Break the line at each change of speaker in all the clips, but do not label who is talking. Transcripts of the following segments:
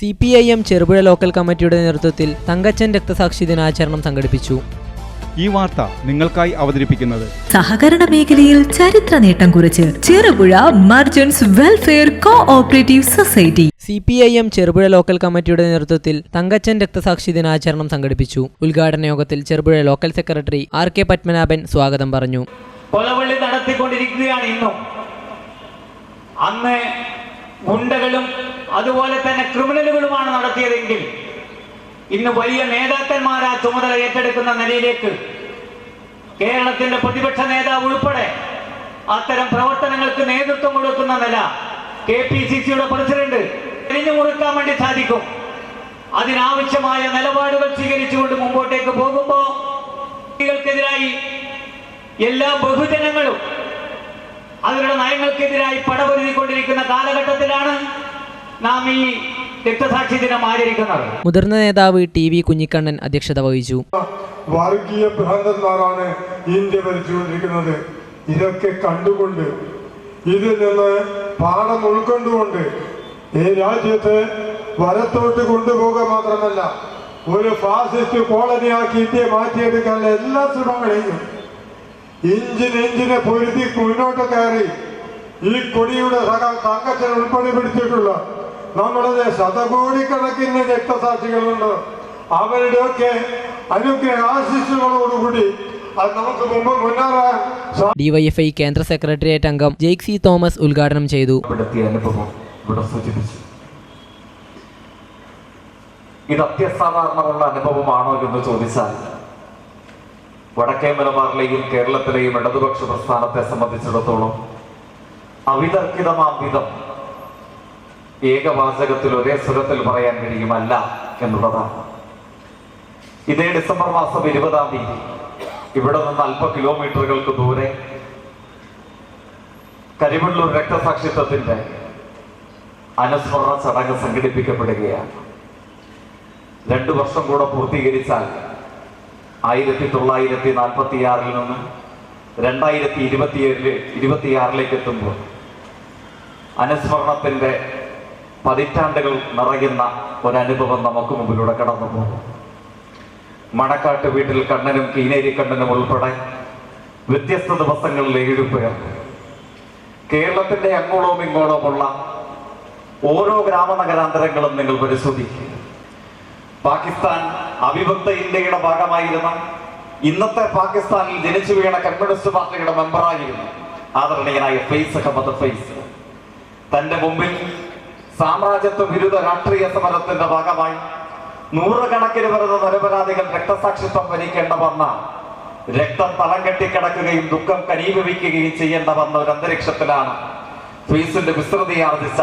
C P I M Cherupuzha local കമ്മിറ്റിയുടെ നേതൃത്വത്തിൽ തങ്കച്ചൻ രക്തസാക്ഷി ദിനാചരണം സംഘടിപ്പിച്ചു.
ഈ വാർത്ത നിങ്ങൾക്കായി അവതരിപ്പിക്കുന്നത്
സഹകരണ മേഖലയിൽ ചരിത്ര നേട്ടം കുറിച്ച് Cherupuzha merchants welfare cooperative society.
C P I M Cherupuzha local കമ്മിറ്റിയുടെ നേതൃത്വത്തിൽ തങ്കച്ചൻ രക്തസാക്ഷി ദിനാചരണം സംഘടിപ്പിച്ചു. ഉദ്ഘാടന യോഗത്തിൽ Cherupuzha local secretary R K Padmanabhan സ്വാഗതം പറഞ്ഞു.
കൊലവള്ളി നടത്തിക്കൊണ്ടിരിക്കുകയാണ് ഇന്നും. അന്ന് ഗുണ്ടകളും അതുപോലെ തന്നെ ക്രിമിനലുകളുമാണ് നടത്തിയതെങ്കിൽ ഇന്ന് വലിയ നേതാക്കന്മാർ ആ ചുമതല ഏറ്റെടുക്കുന്ന നിലയിലേക്ക് കേരളത്തിന്റെ പ്രതിപക്ഷ നേതാവ് ഉൾപ്പെടെ അത്തരം പ്രവർത്തനങ്ങൾക്ക് നേതൃത്വം കൊടുക്കുന്ന നില കെ പി സി സിയുടെ പ്രസിഡന്റ് തിരിഞ്ഞു മുറുക്കാൻ വേണ്ടി സാധിക്കും. അതിനാവശ്യമായ നിലപാടുകൾ സ്വീകരിച്ചുകൊണ്ട് മുമ്പോട്ടേക്ക് പോകുമ്പോൾ കുട്ടികൾക്കെതിരായി എല്ലാ ബഹുജനങ്ങളും അവരുടെ നയങ്ങൾക്കെതിരായി പടപൊരുതിക്കൊണ്ടിരിക്കുന്ന കാലഘട്ടത്തിലാണ് നാം ഈ രക്തസാക്ഷി ദിനം ആചരിക്കുന്നത്.
മുതിർന്ന നേതാവ് ടി വി കുഞ്ഞിക്കണ്ണൻ അധ്യക്ഷത വഹിച്ചു.
വർഗീയ ഭ്രാന്തന്മാരാണ് ഇന്ത്യ ഭരിച്ചുകൊണ്ടിരിക്കുന്നത്. ഇതൊക്കെ കണ്ടുകൊണ്ട് ഇതിൽ നിന്ന് പാഠം ഉൾക്കൊണ്ടുകൊണ്ട് ഈ രാജ്യത്തെ വരത്തോട്ട് കൊണ്ടുപോകുക മാത്രമല്ല ഒരു ഫാസിസ്റ്റ് കോളനിയാക്കി ഇന്ത്യയെ മാറ്റിയെടുക്കാനുള്ള എല്ലാ ശ്രമങ്ങളെയും ഇഞ്ചിന് ഇഞ്ചിനെ പൊരുതി മുന്നോട്ട് കയറി ഈ കൊടിയുടെ സക തങ്കച്ചൻ ഉൾപ്പെടെ പിടിച്ചിട്ടുള്ള നമ്മുടെ ശതകോടിക്കണക്കിന് രക്തസാക്ഷികളുണ്ട്. അവരുടെയൊക്കെ അനുഗ്രഹ മുന്നേറാൻ
ഡിവൈഎഫ്ഐ കേന്ദ്ര സെക്രട്ടേറിയറ്റ് അംഗം ജെയ്ക് സി തോമസ് ഉദ്ഘാടനം ചെയ്തു.
ഇത് അത്യസാധാരണമുള്ള അനുഭവമാണോ എന്ന് ചോദിച്ചാൽ വടക്കേ മലബാറിലെയും കേരളത്തിലെയും ഇടതുപക്ഷ പ്രസ്ഥാനത്തെ സംബന്ധിച്ചിടത്തോളം അവിതർക്കിതമാം വിധം ഏകവാചകത്തിൽ ഒരേ സ്വരത്തിൽ പറയാൻ കഴിയുമല്ല എന്നുള്ളതാണ്. ഇതേ ഡിസംബർ മാസം ഇരുപതാം തീയതി ഇവിടെ നിന്ന് അല്പ കിലോമീറ്ററുകൾക്ക് ദൂരെ കരിവള്ളൂർ രക്തസാക്ഷിത്വത്തിന്റെ അനുസ്മരണ ചടങ്ങ് സംഘടിപ്പിക്കപ്പെടുകയാണ്. രണ്ടു വർഷം കൂടെ പൂർത്തീകരിച്ചാൽ ആയിരത്തി തൊള്ളായിരത്തി നാൽപ്പത്തിയാറിൽ നിന്ന് രണ്ടായിരത്തി ഇരുപത്തിയേഴിൽ ഇരുപത്തിയാറിലേക്ക് എത്തുമ്പോൾ അനുസ്മരണത്തിന്റെ പതിറ്റാണ്ടുകൾ നിറയുന്ന ഒരനുഭവം നമുക്ക് മുമ്പിലൂടെ കടന്നു പോകും. മണക്കാട്ട് വീട്ടിൽ കണ്ണനും കീനേരി കണ്ണനും ഉൾപ്പെടെ വ്യത്യസ്ത ദിവസങ്ങളിൽ ഏഴുപേർ കേരളത്തിന്റെ അങ്ങോളവും ഇങ്ങോളവുമുള്ള ഓരോ ഗ്രാമനഗരാന്തരങ്ങളും നിങ്ങൾ പരിശോധിക്കും പാകിസ്ഥാൻ അവിഭക്ത ഇന്ത്യയുടെ ഭാഗമായിരുന്ന ഇന്നത്തെ പാകിസ്ഥാനിൽ ജനിച്ചു വീണ കമ്മ്യൂണിസ്റ്റ് പാർട്ടിയുടെ മെമ്പറായിരുന്നു ആദരണീയനായ ഫെയ്സ് അഹമ്മദ് ഫെയ്സ് തന്റെ മുമ്പിൽ സാമ്രാജ്യത്വ വിരുദ്ധ രാഷ്ട്രീയ സമരത്തിന്റെ ഭാഗമായി നൂറുകണക്കിന് വരുന്ന നിരപരാധികൾ രക്തസാക്ഷിത്വം വരിക്കേണ്ട വന്ന രക്തം തളം കെട്ടിക്കിടക്കുകയും ദുഃഖം കനീഭവിക്കുകയും ചെയ്യേണ്ട വന്ന ഒരു അന്തരീക്ഷത്തിലാണ് ഫെയ്സിന്റെ വിസ്തൃതി ആർജിച്ച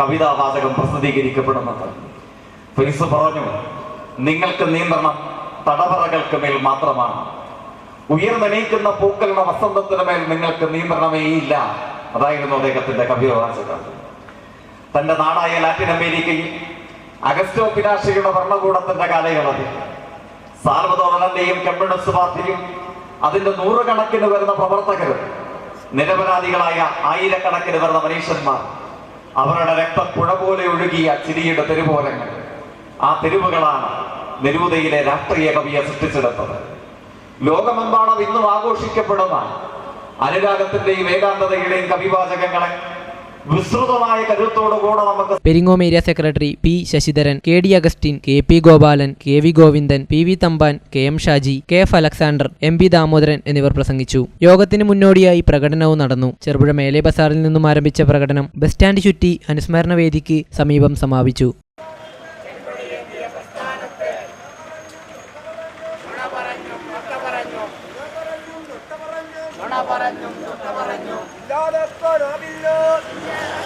കവിതാവാചകം പ്രസിദ്ധീകരിക്കപ്പെടുന്നത്. ഫെയ്സ് പറഞ്ഞു നിങ്ങൾക്ക് നിയന്ത്രണം തടവറകൾക്ക് മേൽ മാത്രമാണ്. ഉയർന്നെണീക്കുന്ന പൂക്കളുടെ വസന്തത്തിന് മേൽ നിങ്ങൾക്ക് നിയന്ത്രണമേ ഇല്ല. അതായിരുന്നു അദ്ദേഹത്തിന്റെ കവിതാവാചകം. തന്റെ നാടായ ലാറ്റിൻ അമേരിക്കയിൽ അഗസ്റ്റോ പിനാശയുടെ ഭരണകൂടത്തിന്റെ കാലയളവിൽ സാർവതോളന്റെയും കമ്മ്യൂണിസ്റ്റ് പാർട്ടിയും അതിന്റെ നൂറുകണക്കിന് വരുന്ന പ്രവർത്തകരും നിരപരാധികളായ ആയിരക്കണക്കിന് വരുന്ന മനുഷ്യന്മാർ അവരുടെ രക്തം പുഴ പോലെ ഒഴുകിയ ചിരിയുടെ തെരുവോരങ്ങൾ ആ തെരുവുകളാണ് നെരുവുതയിലെ രാഷ്ട്രീയ കവിയെ സൃഷ്ടിച്ചെടുത്തത്. ലോകമെമ്പാടും ഇന്നും ആഘോഷിക്കപ്പെടുന്ന അനുരാഗത്തിന്റെയും ഏകാന്തതയുടെയും കവിവാചകങ്ങളെ വിസ്തൃതമായ കരുത്തോടുകൂടെ നമുക്ക്
Peringome area secretary P Sasidharan K D Augustine K P Gopalan K V Govindan P V Thampan K M Shaji K F Alexander M P Damodaran എന്നിവർ പ്രസംഗിച്ചു. യോഗത്തിന് മുന്നോടിയായി പ്രകടനവും നടന്നു. ചെറുപുഴ മേലെ ബസാറിൽ നിന്നും ആരംഭിച്ച പ്രകടനം ബസ് സ്റ്റാൻഡ് ചുറ്റി അനുസ്മരണ വേദിക്ക് സമീപം സമാപിച്ചു. los coros.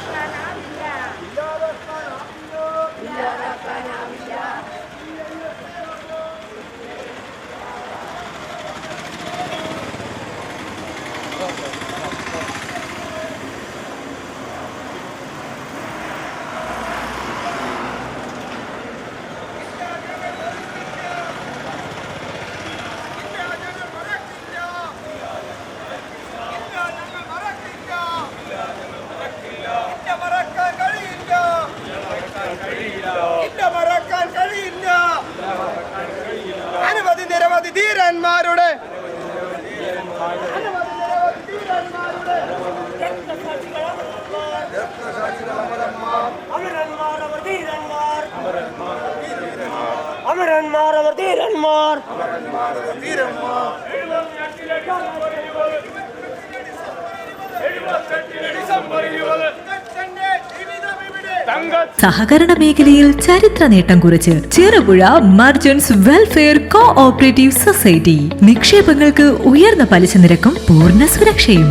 അമരന്മാർ അവർ ധീരന്മാർ
സഹകരണ മേഖലയിൽ ചരിത്ര നേട്ടം കുറിച്ച് Cherupuzha merchants welfare cooperative society. നിക്ഷേപങ്ങൾക്ക് ഉയർന്ന പലിശ നിരക്കും പൂർണ സുരക്ഷയും.